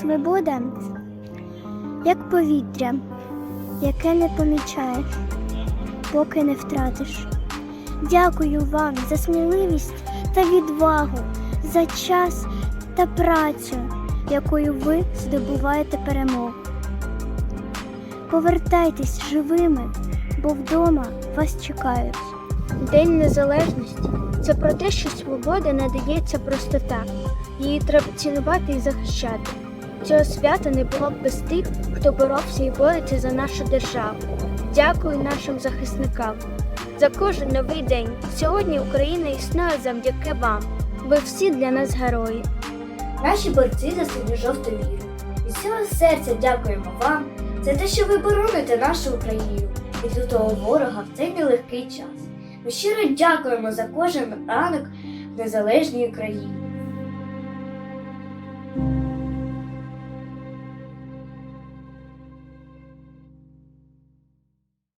Свобода як повітря, яке не помічаєш, поки не втратиш. Дякую вам за сміливість та відвагу, за час та працю, якою ви здобуваєте перемогу. Повертайтесь живими, бо вдома вас чекають. День Незалежності це про те, що свобода не дається просто так. Її треба цінувати і захищати. Цього свята не було б без тих, хто боровся і бореться за нашу державу. Дякую нашим захисникам за кожен новий день. Сьогодні Україна існує завдяки вам. Ви всі для нас герої. Наші борці за синю жовту віру. Від всього серця дякуємо вам за те, що ви бороните нашу Україну від лютого ворога в цей нелегкий час. Ми щиро дякуємо за кожен ранок в незалежній Україні.